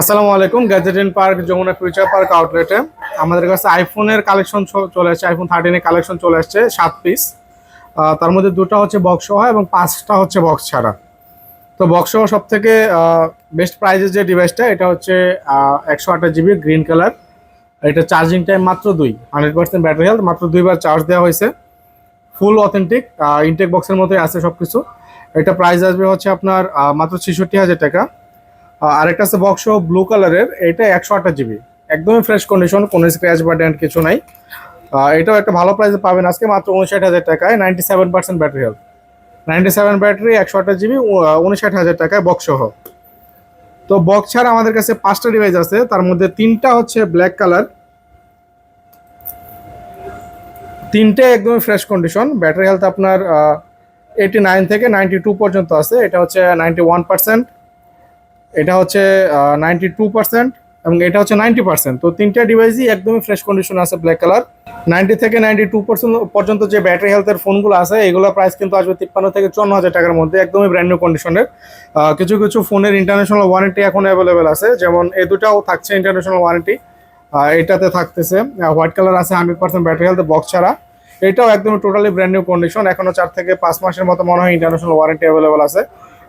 আসসালামু আলাইকুম গ্যাজেটেন পার্ক যমুনা ফিউচার পার্ক আউটলেটে আমাদের কাছে আইফোনের কালেকশন চলে আসছে আইফোন থার্টিনের কালেকশন চলে আসছে, সাত পিস তার মধ্যে দুটো হচ্ছে বক্স সহ এবং পাঁচটা হচ্ছে বক্স ছাড়া। তো বক্স সহ সব থেকে বেস্ট প্রাইজের যে ডিভাইসটা এটা হচ্ছে একশো আঠাশ জিবি গ্রিন কালার এটা চার্জিং টাইম মাত্র দুই হান্ড্রেড পার্সেন্ট ব্যাটারি হেলথ মাত্র দুইবার চার্জ দেওয়া হয়েছে। ফুল অথেন্টিক ইনটেক বক্সের মতোই আছে সব কিছু এটা প্রাইস আসবে হচ্ছে আপনার মাত্র ছেষট্টি হাজার টাকা। আরেকটা আছে বক্স ব্লু কালারের এটা একশো আঠাশ জিবি একদমই ফ্রেশ কন্ডিশন কোনো স্ক্র্যাচ বা ড্যান্ট কিছু নাই। এটাও একটা ভালো প্রাইসে পাবেন আজকে, মাত্র উনষাট হাজার টাকায় ninety seven percent battery health ninety seven battery একশো আঠাশ জিবি উনষাট হাজার টাকায় বক্স সহ। তো বক্স ছাড়া আমাদের কাছে পাঁচটা ডিভাইস আছে, তার মধ্যে তিনটা হচ্ছে ব্ল্যাক কালার তিনটে একদমই ফ্রেশ কন্ডিশন ব্যাটারি হেলথ আপনার এইটি নাইন থেকে নাইনটি টু পর্যন্ত আছে, এটা হচ্ছে নাইনটি ওয়ান পার্সেন্ট এটা হচ্ছে নাইনটি টু পার্সেন্ট এবং এটা হচ্ছে নাইনটি পার্সেন্ট তো তিনটা ডিভাইসই একদমই ফ্রেশ কন্ডিশন আছে ব্ল্যাক কালার নাইনটি থেকে নাইনটি টু পার্সেন্ট পর্যন্ত যে ব্যাটারি হেলথের ফোনগুলো আছে এগুলোর প্রাইস কিন্তু আসবে তিপ্পান্ন থেকে চুয়ান্ন হাজার টাকার মধ্যে, একদমই ব্র্যান্ড নিউ কন্ডিশনের কিছু কিছু ফোনের ইন্টারন্যাশনাল ওয়ারেন্টি এখন অ্যাভেলেবেল আছে, যেমন এ দুটাও থাকছে ইন্টারন্যাশনাল ওয়ারেন্টি এটাতে থাকতেছে হোয়াইট কালার আছে hundred percent battery health box ছাড়া। এটাও একদম টোটালি ব্র্যান্ড নিউ কন্ডিশন এখনও চার থেকে পাঁচ মাসের মতো মনে হয় ইন্টারন্যাশনাল ওয়ারেন্টি অ্যাভেলেবেল আছে।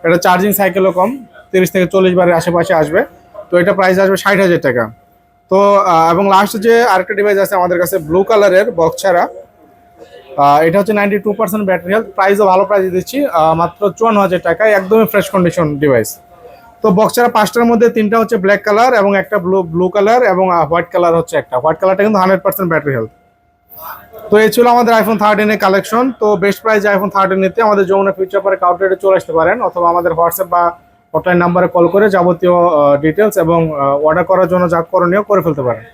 এটা চার্জিং সাইকেলও কম, তিরিশ থেকে চল্লিশ বারের আশেপাশে আসবে। তো এটা প্রাইস আসবে ষাট হাজার টাকা। তো এবং লাস্ট যে আরেকটা ডিভাইস আছে আমাদের কাছে ব্লু কালারের বক্স ছাড়া এটা হচ্ছে ninety two percent battery health প্রাইসও ভালো প্রাইস দিচ্ছি মাত্র চুয়ান্ন হাজার টাকায় একদমই ফ্রেশ কন্ডিশন ডিভাইস তো বক্স ছাড়া পাঁচটার মধ্যে তিনটা হচ্ছে ব্ল্যাক কালার এবং একটা ব্লু ব্লু কালার এবং হোয়াইট কালার হচ্ছে একটা। হোয়াইট কালারটা কিন্তু হান্ড্রেড পার্সেন্ট ব্যাটারি হেলথ তো এই ছিল আমাদের আইফোন থার্টিনের কালেকশন তো বেস্ট প্রাইস আইফোন থার্টিন নিতে আমাদের যমুনা ফিউচার পার্ক আউটলেটে চলে আসতে পারেন অথবা আমাদের হোয়াটসঅ্যাপ বা হটলাইন নাম্বারে কল করে যাবতীয় ডিটেলস এবং অর্ডার করার জন্য যা করণীয় করে ফেলতে পারেন।